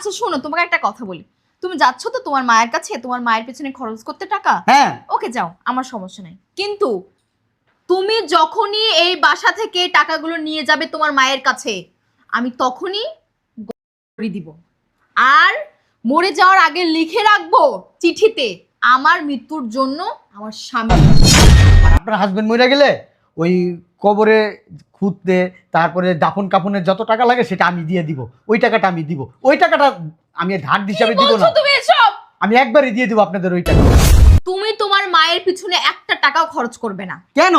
আচ্ছা শোনো তোমাকে একটা কথা বলি। তুমি যাচ্ছ তো তোমার মায়ের কাছে তোমার মায়ের পেছনে খরচ করতে টাকা? হ্যাঁ। ওকে যাও আমার সমস্যা নাই। কিন্তু তুমি যখনই এই বাসা থেকে টাকাগুলো নিয়ে যাবে তোমার মায়ের কাছে আমি তখনই করে দিব। আর মরে যাওয়ার আগে লিখে রাখব চিঠিতে আমার মৃত্যুর জন্য আমার স্বামী। আর আপনার হাজবেন্ড মরে গেলে? ওই কবরে খুঁজতে তারপরে দাফন কাফনের যত টাকা লাগে সেটা আমি দিয়ে দিব। ওই টাকাটা আমি দিব। ওই টাকাটা আমি ধার হিসাবে দিব না। তুমি এসব? আমি একবারই দিয়ে দিব আপনাদের ওই টাকা। তুমি তোমার মায়ের পিছনে একটা টাকাও খরচ করবে না। কেন?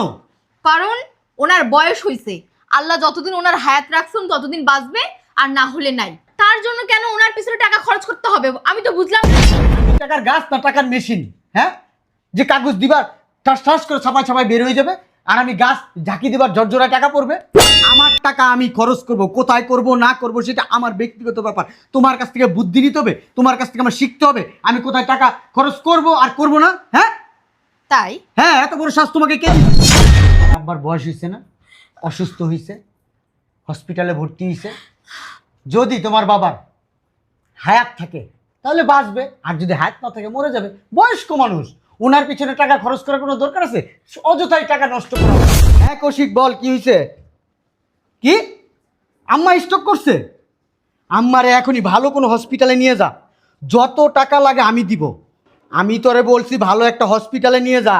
কারণ ওনার বয়স হয়েছে আল্লাহ যতদিন ওনার হায়াত রাখছেন ততদিন বাঁচবে আর না হলে নাই। তার জন্য কেন ওনার পিছনে টাকা খরচ করতে হবে? আমি তো বুঝলাম না। টাকার গাছ না টাকার মেশিন হ্যাঁ? যে কাগজ দিবার ঠাস ঠাস করে ছাপাই ছাপাই বের হয়ে যাবে আর আমি গাছ ঝাঁকি দিবার জর্জরায় টাকা পড়বে? আমার টাকা আমি খরচ করব কোথায় করব না করব সেটা আমার ব্যক্তিগত ব্যাপার। তোমার কাছ থেকে বুদ্ধি নিতে হবে তোমার কাছ থেকে আমার শিখতে হবে আমি কোথায় টাকা খরচ করব আর করব না হ্যাঁ? তাই? হ্যাঁ এত বড় শ্বাস তোমাকে কে আব্বার বয়স হয়েছে না অসুস্থ হয়েছে হসপিটালে ভর্তি হয়েছে যদি তোমার বাবার হায়াত থাকে তাহলে বাঁচবে আর যদি হায়াত না থাকে মরে যাবে বয়স্ক মানুষ। ওনার পিছনে টাকা খরচ করার কোনো দরকার আছে? অযথাই টাকা নষ্ট করা হ্যাঁ কৌশিক, বল, কি হয়েছে কি? আম্মা স্টক করছে? আম্মারে এখনই ভালো কোনো হসপিটালে নিয়ে যা। যত টাকা লাগে আমি দিব। আমি তোরে বলছি ভালো একটা হসপিটালে নিয়ে যা।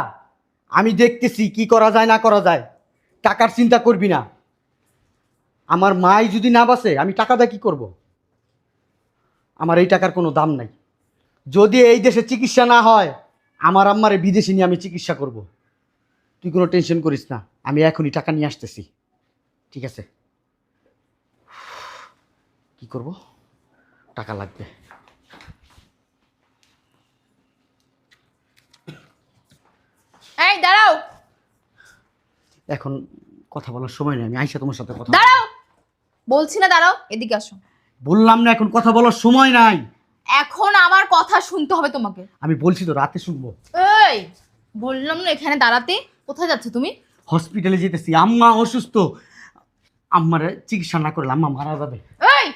আমি দেখতেছি কি করা যায়, না করা যায়। টাকার চিন্তা করবি না। আমার মাই যদি না বাসে আমি টাকা দিয়ে কী করব? আমার এই টাকার কোনো দাম নাই। যদি এই দেশে চিকিৎসা না হয় আমার আম্মারে বিদেশে নিয়ে আমি চিকিৎসা করব। তুই কোনো টেনশন করিস না আমি এখনই টাকা নিয়ে আসতেছি। ঠিক আছে? কি করব? টাকা লাগবে। এই দাঁড়াও। এখন কথা বলার সময় নেই আমি আইসা তোমার সাথে কথা দাঁড়াও। বলছি না দাঁড়াও এদিকে আসো। বললাম না এখন কথা বলার সময় নাই। এখন আমার কথা শুনতে হবে তোমাকে। আমি বলছি তো রাতে শুনব। এই বললাম না এখানে দাঁড়াতে। কোথায় যাচ্ছ তুমি? হসপিটালে যেতেছি। আম্মা অসুস্থ। আম্মারে চিকিৎসা না করলে আম্মা মারা যাবে। এই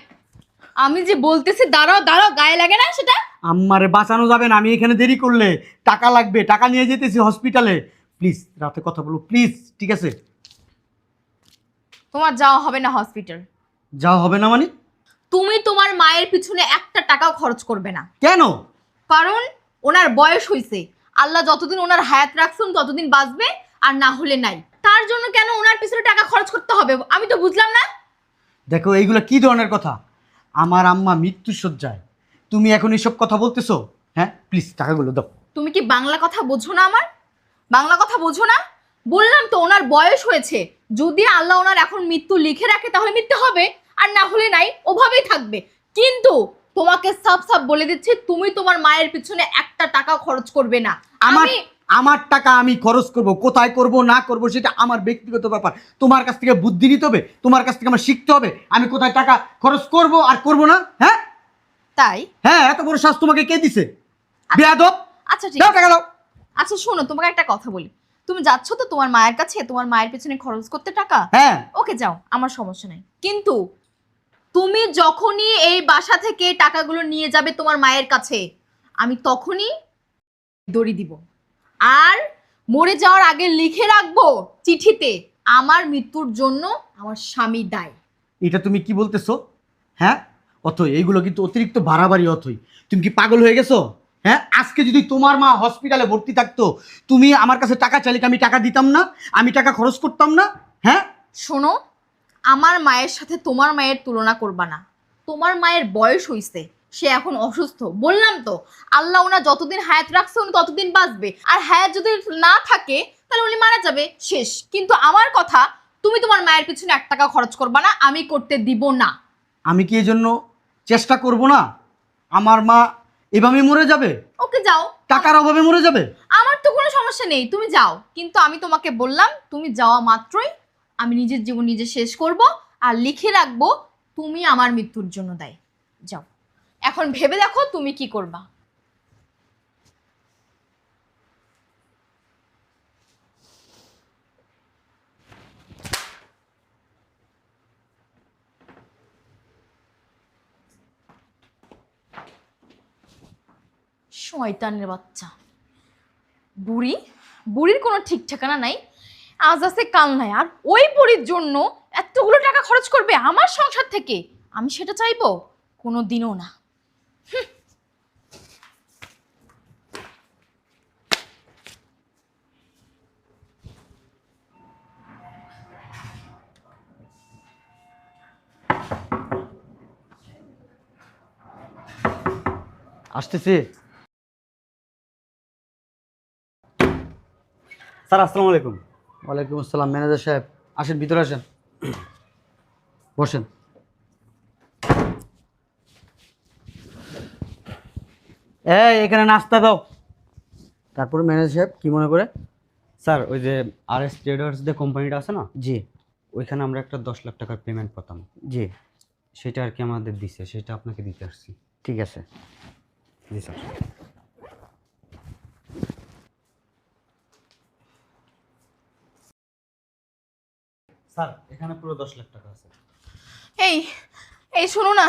আমি যে বলতেছি দাঁড়াও দাঁড়াও গায়ে লাগে না সেটা? আম্মারে বাঁচানো যাবে না আমি এখানে দেরি করলে। টাকা লাগবে টাকা নিয়ে যেতেছি হসপিটালে। প্লিজ রাতে কথা বলো প্লিজ ঠিক আছে? তোমার যাওয়া হবে না হসপিটাল। যাওয়া হবে না মানে? তুমি তোমার মায়ের পিছনে একটা টাকাও খরচ করবে না। কেন? কারণ ওনার বয়স হয়েছে আল্লাহ যতদিন ওনার হায়াত রাখছেন ততদিন বাঁচবে আর না হলে নাই। তার জন্য কেন ওনার পিছনে টাকা খরচ করতে হবে? আমি তো বুঝলাম না। দেখো এইগুলো কি ধরনের কথা? আমার আম্মা মৃত্যু সজ্জায় তুমি এখন এইসব কথা বলতেছো? হ্যাঁ প্লিজ টাকাগুলো দাও। তুমি কি বাংলা কথা বোঝো না আমার? বাংলা কথা বোঝো না? বললাম তো ওনার বয়স হয়েছে। যদি আল্লাহ ওনার এখন মৃত্যু লিখে রাখে তাহলে মৃত্যু হবে। আর না হলে নাই ওভাবেই থাকবে। কিন্তু তোমাকে সাফ সাফ বলে দিচ্ছি তুমি তোমার মায়ের পিছনে একটা টাকা খরচ করবে না। আমার আমি আমার টাকা আমি খরচ করব কোথায় করব না করব সেটা আমার ব্যক্তিগত ব্যাপার। তোমার কাছ থেকে বুদ্ধি নিতে হবে তোমার কাছ থেকে আমার শিখতে হবে আমি কোথায় টাকা খরচ করব আর করব না হ্যাঁ? তাই? হ্যাঁ এত বড় শ্বাস তোমাকে কে দিছে? বেয়াদব। আচ্ছা ঠিক আছে। টাকা দাও আচ্ছা শোনো তোমাকে একটা কথা বলি। তুমি যাচ্ছ তো তোমার মায়ের কাছে তোমার মায়ের পেছনে খরচ করতে টাকা? হ্যাঁ। ওকে যাও আমার সমস্যা নাই। কিন্তু তুমি যখনই এই বাসা থেকে টাকাগুলো নিয়ে যাবে তোমার মায়ের কাছে আমি তখনই দড়ি দিব। আর মরে যাওয়ার আগে লিখে রাখব চিঠিতে আমার মৃত্যুর জন্য আমার স্বামী দায়। এটা তুমি কি বলতেছো? হ্যাঁ? অথই এইগুলো কিন্তু অতিরিক্ত বাড়াবাড়ি অথই। তুমি কি পাগল হয়ে গেছো? হ্যাঁ? আজকে যদি তোমার মা হসপিটালে ভর্তি থাকতো তুমি আমার কাছে টাকা চাইলে আমি টাকা দিতাম না? আমি টাকা খরচ করতাম না? হ্যাঁ? শোনো আমার মায়ের সাথে তোমার মায়ের তুলনা করবা না। তোমার মায়ের বয়স হইছে সে এখন অসুস্থ। বললাম তো আল্লাহ ওনা যতদিন হায়াত রাখছে উনি ততদিন বাঁচবে। আর হায়াত যদি না থাকে তাহলে উনি মারা যাবে শেষ। কিন্তু আমার কথা তুমি তোমার মায়ের পিছনে এক টাকা খরচ করবা না আমি করতে দিব না। আমি কি এই জন্য চেষ্টা করব না? আমার মা এভাবে মরে যাবে? ওকে যাও। টাকার অভাবে মরে যাবে? আমার তো কোনো সমস্যা নেই তুমি যাও। কিন্তু আমি তোমাকে বললাম তুমি যাওয়া মাত্রই আমি নিজের জীবন নিজে শেষ করব আর লিখে রাখব, তুমি আমার মৃত্যুর জন্য দায়। যাও। এখন ভেবে দেখো তুমি কি করবা। শয়তানের বাচ্চা। বুড়ি, বুড়ির কোনো ঠিক ঠিকানা নাই। আজ আছে, কাল নাই। আর ওই বুড়ির জন্য এতগুলো টাকা খরচ করবে আমার সংসার থেকে? আমি সেটা চাইব? কোনো দিনও না। আসতেছি। স্যার, আসসালামু আলাইকুম। ওয়ালাইকুম আসসালাম ম্যানেজার সাহেব। আসেন ভিতরে আসেন। বসেন। এই এখানে নাস্তা দাও। তারপর ম্যানেজার সাহেব কি মনে করে? স্যার ওই যে আর এস ট্রেডার্স যে কোম্পানিটা আছে না? জি। ওইখানে আমরা একটা দশ লাখ টাকার পেমেন্ট পেতাম। জি। সেটা আর কি আমাদের দিছে সেটা আপনাকে দিতে আসছি। ঠিক আছে। জি স্যার। স্যার এখানে পুরো দশ লাখ টাকা আছে। এই এই শোনো না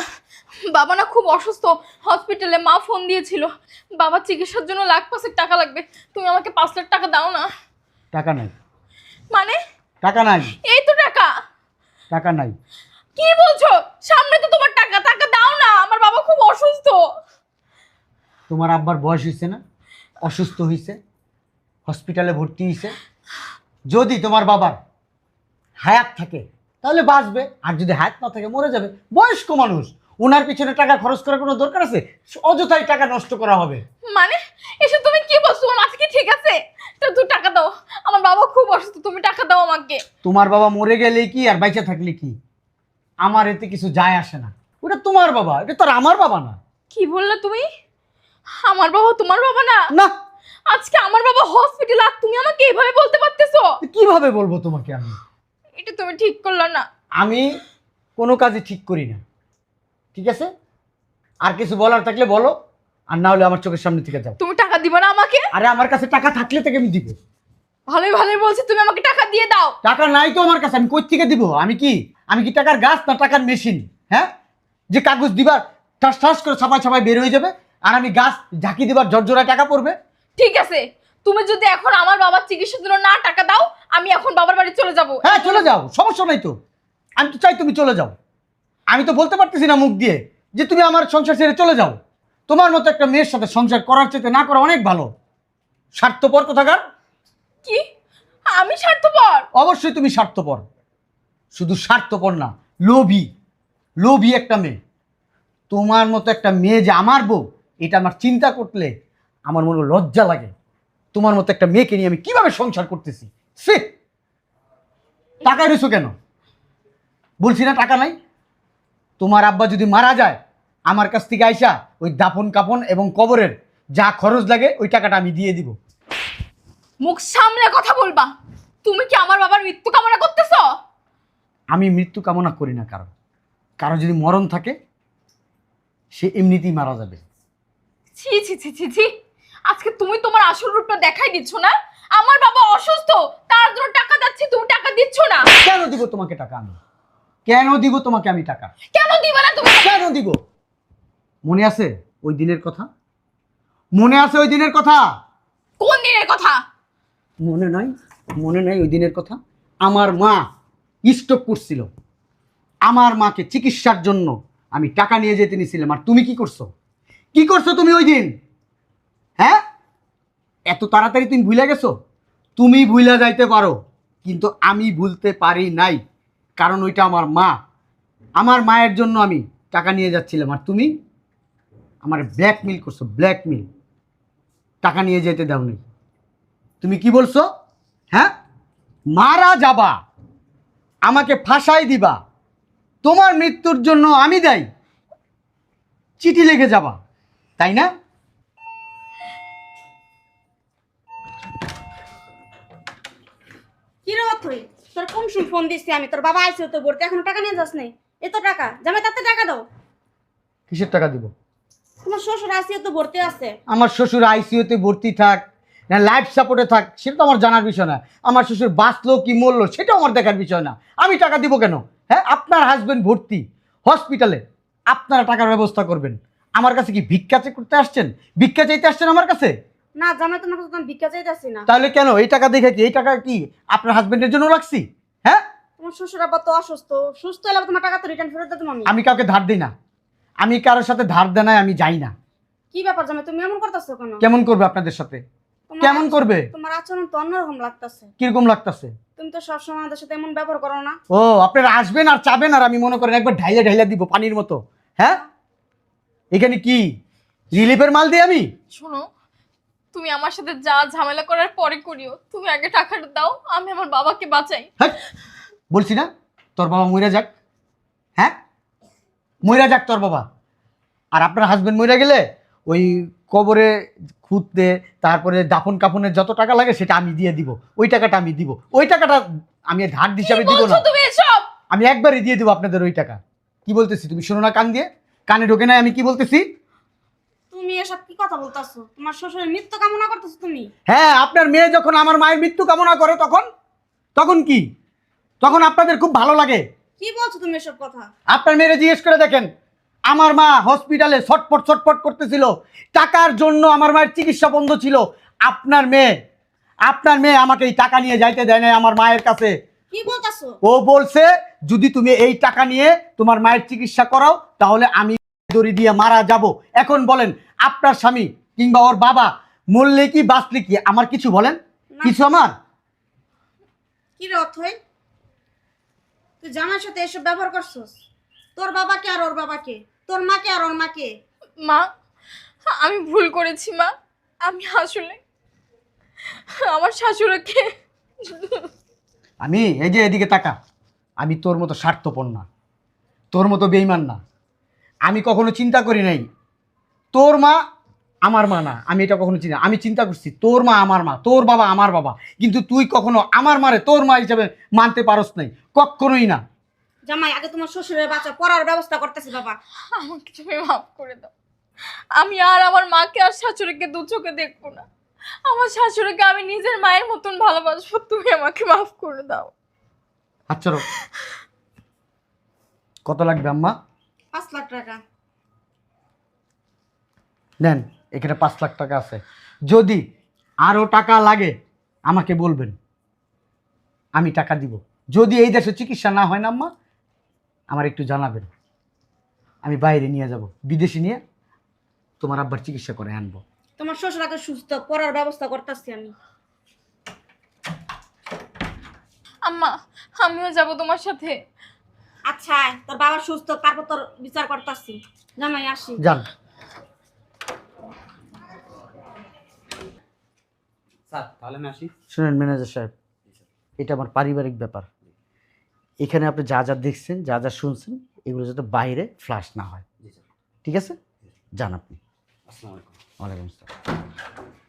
বাবা না খুব অসুস্থ হসপিটালে মা ফোন দিয়েছিল। বাবার চিকিৎসার জন্য লাখ পাঁচেক টাকা লাগবে তুমি আমাকে পাঁচ লাখ টাকা দাও না। টাকা নাই। মানে? টাকা নাই। এই তো টাকা। টাকা নাই। কি বলছো? সামনে তো তোমার টাকা টাকা দাও না আমার বাবা খুব অসুস্থ। তোমার আব্বার বয়স হয়েছে না? অসুস্থ হয়েছে? হসপিটালে ভর্তি হয়েছে? যদি তোমার বাবার হায়াত থাকে তাহলে বাঁচবে। আর যদি হায়াত না থাকে মরে যাবে। বয়স্ক মানুষ ওনার পিছনে টাকা খরচ করার কোনো দরকার আছে? অযথাই টাকা নষ্ট করা হবে। মানে? এসব তুমি কি বলছো? মাথা কি ঠিক আছে? তো তুই টাকা দাও। আমার বাবা খুব অসুস্থ তুমি টাকা দাও আমাকে। তোমার বাবা মরে গেলে কি আর বাইচা থাকলে কি? আমার এতে কিছু যায় আসে না। ওটা তোমার বাবা এটা তো আর আমার বাবা না। কি বললে তুমি? আমার বাবা তোমার বাবা না? না। আজকে আমার বাবা হসপিটাল আর তুমি আমাকে এইভাবে বলতে পারতেছো? কীভাবে বলব তোমাকে আমি? এটা তুমি ঠিক করলে না। আমি কোনো কাজই ঠিক করি না। ঠিক আছে? আর কিছু বলার থাকলে বলো আর না হলে আমার চোখের সামনে থেকে যাও। তুমি টাকা দিবে না আমাকে? আরে আমার কাছে টাকা থাকলে থেকে আমি দিব। ভালোই ভালোই বলছি তুমি আমাকে টাকা দিয়ে দাও। টাকা নাই তো আমার কাছে আমি কই থেকে দিব? আমি কি? আমি কি টাকার গাছ না টাকার মেশিন? হ্যাঁ? যে কাগজ দিবার ঠাস ঠাস করে ছাপাই ছাপাই বের হয়ে যাবে আর আমি গাছ ঝাঁকি দিবার জর্জরায় টাকা পড়বে? ঠিক আছে তুমি যদি এখন আমার বাবার চিকিৎসার জন্য না টাকা দাও আমি এখন বাবার বাড়ি চলে যাব। হ্যাঁ চলে যাও। সমস্যা নাই তো। আমি তো চাই তুমি চলে যাও। আমি তো বলতে পারতেছি না মুখ দিয়ে যে তুমি আমার সংসার ছেড়ে চলে যাও। তোমার মতো একটা মেয়ের সাথে সংসার করার চেয়ে না করা অনেক ভালো। স্বার্থপর কোথাকার? কি? আমি স্বার্থপর? অবশ্যই তুমি স্বার্থপর। শুধু স্বার্থপর না লোভী। লোভী একটা মেয়ে। তোমার মতো একটা মেয়ে যে আমার বউ এটা আমার চিন্তা করলে আমার মনে লজ্জা লাগে। তোমার মতো একটা মেয়েকে নিয়ে আমি কীভাবে সংসার করতেছি? সে টাকা রয়েছো কেন? বলছি না টাকা নাই। তোমার আব্বা যদি মারা যায় আমার কাছ থেকে আইসা ওই দাপন কাপন এবং কবরের যা খরচ লাগে ওই টাকাটা আমি দিয়ে দিব। মুখ সামলে কথা বলবা। তুমি কি আমার বাবার মৃত্যু কামনা করতেছো? আমি মৃত্যু কামনা করি না কারও। কারও যদি মরণ থাকে সে এমনিতেই মারা যাবে। ছি ছি ছি ছি ছি। আজকে তুমি তোমার আসল রূপটা দেখাই দিচ্ছ না? আমার বাবা অসুস্থ তার জন্য টাকা যাচ্ছে তুমি টাকা দিচ্ছ না। কেন দিব তোমাকে টাকা আমি? কেন দিব তোমাকে আমি টাকা? কেন দিবে না তুমি? কেন দিব? মনে আছে ওই দিনের কথা? মনে আছে ওই দিনের কথা? কোন দিনের কথা? মনে নাই মনে নাই ওই দিনের কথা? আমার মা স্ট্রোক করছিল। আমার মাকে চিকিৎসার জন্য আমি টাকা নিয়ে যেতে নিয়েছিলাম। আর তুমি কি করছ? কি করছ তুমি ওই দিন? হ্যাঁ? এত তাড়াতাড়ি তুমি ভুলে গেছো? তুমি ভুলে যাইতে পারো, কিন্তু আমি ভুলতে পারি নাই, কারণ ওইটা আমার মা। আমার মায়ের জন্য আমি টাকা নিয়ে যাচ্ছিলাম, আর তুমি আমার ব্ল্যাকমেল করছ ব্ল্যাকমেল টাকা নিয়ে যেতে দাও নি তুমি কি বলছো? হ্যাঁ? মারা যাবা। আমাকে ফাঁসাই দিবা। তোমার মৃত্যুর জন্য আমি দায়ী। চিঠি লিখে যাবা। তাই না? কি রে তুই তোর কোন সময় ফোন দিচ্ছি আমি তোর বাবা আইসি তো ভর্তি এখন টাকা নিয়ে যাস নাই। এত টাকা? জামাই তাতে টাকা দাও। কিসের টাকা দিব? তোমার শ্বশুর আইসিও তো ভর্তি আছে। আমার শ্বশুর আইসিইউতে ভর্তি থাক না লাইফ সাপোর্টে থাক সেটা তো আমার জানার বিষয় না। আমার শ্বশুর বাঁচলো কি মরলো সেটাও আমার দেখার বিষয় না। আমি টাকা দিব কেন? হ্যাঁ আপনার হাজবেন্ড ভর্তি হসপিটালে আপনারা টাকার ব্যবস্থা করবেন। আমার কাছে কি ভিক্ষা করতে আসছেন? ভিক্ষা চাইতে আসছেন আমার কাছে? না জামাই তোমার কাছে তো আমি ভিক্ষা চাইতেছি না। তাহলে কেন? এই টাকা দেখে কি? এই টাকা কি আপনার হাজবেন্ডের জন্য রাখছি? হ্যাঁ? তোমার শ্বশুর আবার তো অসুস্থ। সুস্থ হলে তোমার টাকা তো রিটার্ন ফেরত দিতাম আমি। আমি কাউকে ধার দিই না। আমি কারোর সাথে ধার দেনায় আমি যাই না। কি ব্যাপার জামাই তুমি এমন করতেছো কেন? কেমন করবে আপনাদের সাথে? তোমার কেমন করবে? তোমার আচরণ তো অন্যরকম লাগতেছে। কীরকম লাগতেছে? তুমি তো সবসময় আমাদের সাথে এমন ব্যবহার করো না। ও আপনারা আসবেন আর চাবেন আর আমি মনে করেন একবার ঢাইলে ঢাইলে দিব পানির মতো। হ্যাঁ? এখানে কি? রিলিফের মাল দিই আমি? শোনো তুমি আমার সাথে যা ঝামেলা করার পরে করিও। তুমি আগে টাকাটা দাও আমি আমার বাবাকে বাঁচাই। হ্যাঁ বলছি না? তোর বাবা মইরা যাক। হ্যাঁ? মইরা যাক তোর বাবা। আর আপনার হাজবেন্ড মইরা গেলে ওই কবরে খুঁজতে তারপরে দাফন কাফনের যত টাকা লাগে সেটা আমি দিয়ে দিব। ওই টাকাটা আমি দিব। ওই টাকাটা আমি ধার হিসাবে দিব না। তুমি এসব? আমি একবারই দিয়ে দিব আপনাদের ওই টাকা। কি বলতেছি তুমি? শোনো না কান দিয়ে। কানে ঢোকে নাই আমি কি বলতেছি? এসব কি কথা বলতাছো? তোমার শ্বশুরের মৃত্যু কামনা করতেছো তুমি? হ্যাঁ আপনার মেয়ে যখন আমার মায়ের মৃত্যু কামনা করে তখন? তখন কি? তখন আপনাদের খুব ভালো লাগে। কি বলছো তুমি এসব কথা? আপনার মেয়েরে জিজ্ঞেস করে দেখেন আমার মা হসপিটালে ছটপট ছটপট করতেছিল। টাকার জন্য আমার মায়ের চিকিৎসা বন্ধ ছিল। আপনার মেয়ে আপনার মেয়ে আমাকে এই টাকা নিয়ে যাইতে দেয় না আমার মায়ের কাছে। কি বলতাছো? ও বলছে যদি তুমি এই টাকা নিয়ে তোমার মায়ের চিকিৎসা করাও তাহলে আমি দড়ি দিয়ে মারা যাব। এখন বলেন আপনার স্বামী কিংবা ওর বাবা মরলে কি বাঁচলে কি? আমার কিছু বলেন? কিছু আমার? কি রে অথই? তুই জামাইয়ের সাথে এসব ব্যবহার করছস? তোর বাবাকে আর ওর বাবাকে? তোর মাকে আর ওর মাকে? মা আমি ভুল করেছি মা। আমি আসলে আমার শাশুড়িকে আমি এই যে এদিকে তাকা আমি তোর মতো স্বার্থপর না। তোর মতো বেইমান না। আমি কখনো চিন্তা করি নাই তোর মা আমার মা না আমি এটা কখনো চিনি আমি চিন্তা করছি তোর মা আমার মা তোর বাবা আমার বাবা। কিন্তু তুই কখনো আমার মারে তোর মা হিসাবে মানতে পারস নাই কখনোই না। জামাই আগে তোমার শ্বশুরের বাচ্চা পড়ার ব্যবস্থা করতেছি বাবা। আমাকে তুমি মাফ করে দাও। আমি আর আমার মাকে আর শাশুড়িকে দু চোখে দেখব না। আমার শাশুড়িকে আমি নিজের মায়ের মতন ভালোবাসবো তুমি আমাকে মাফ করে দাও। আচ্ছা কত লাগবে আম্মা? পাঁচ লাখ টাকা। নেন এখানে পাঁচ লাখ টাকা আছে। যদি আরও টাকা লাগে আমাকে বলবেন। আমি টাকা দিব। যদি এই দেশে চিকিৎসা না হয় না আম্মা আমার একটু জানাবেন। আমি বাইরে নিয়ে যাব বিদেশে নিয়ে তোমার আব্বার চিকিৎসা করে আনব। তোমার শ্বশুর আগে সুস্থ করার ব্যবস্থা করতেছি আমি। আম্মা আমিও যাব তোমার সাথে। আচ্ছা তোর বাবা সুস্থ তারপর তোর বিচার করতেছি। জামাই আসি। যান। স্যার তাহলে আমি আসি। শুনেন ম্যানেজার সাহেব এটা আমার পারিবারিক ব্যাপার। এখানে আপনি যা যা দেখছেন যা যা শুনছেন এগুলো যাতে বাইরে ফ্লাশ না হয়। ঠিক আছে? যান আপনি। আসসালামু আলাইকুম। ওয়ালাইকুম আসসালাম।